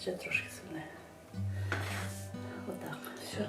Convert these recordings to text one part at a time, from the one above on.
Ще трошки земне. Отак. Все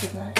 Ти знаєш?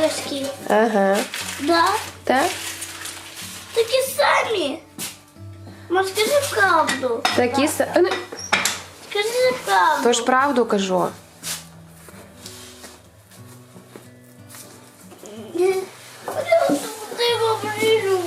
Пирожки. Ага. Да? Так? Такі самі. Ма, скажи правду. Такі с- А, ну, Скажи правду. То ж правду кажу. Я його обріжу.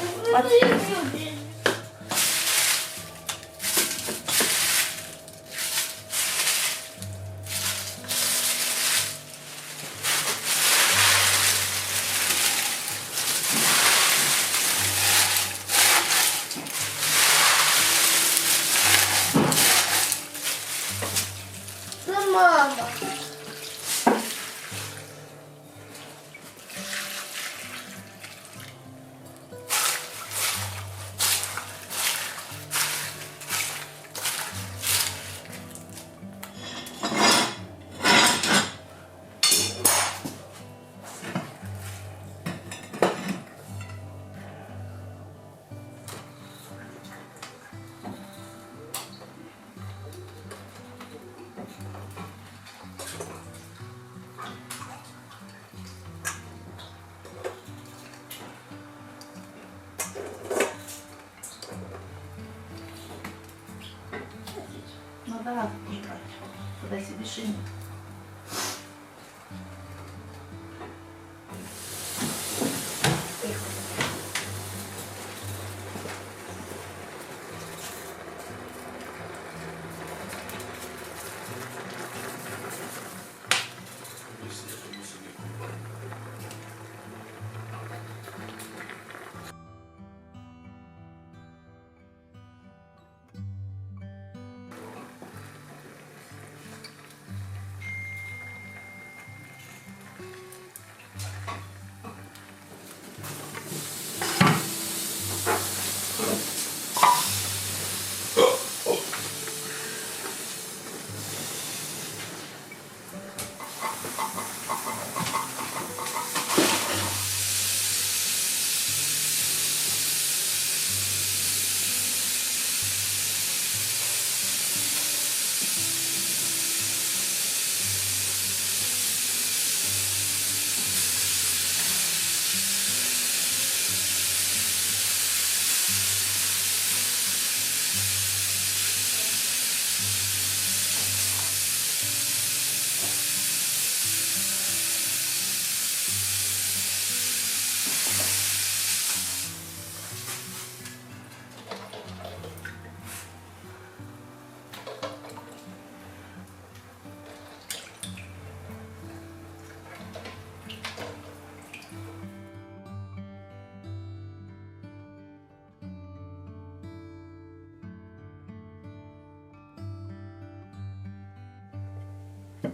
Обріжу. куда себе Yep.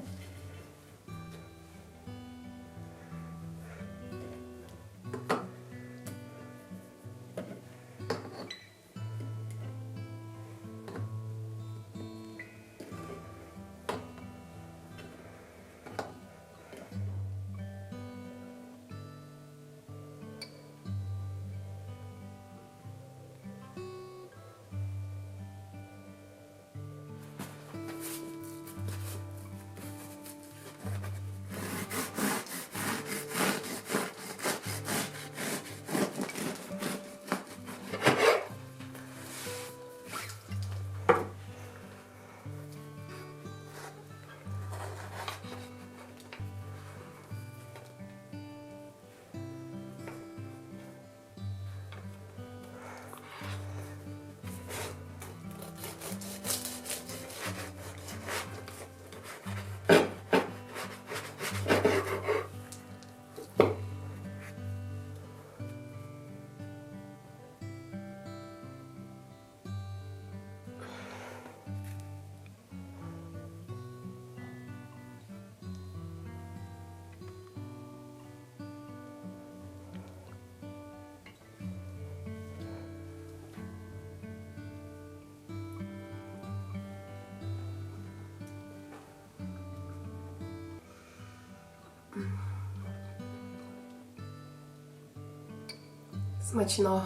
Смачного.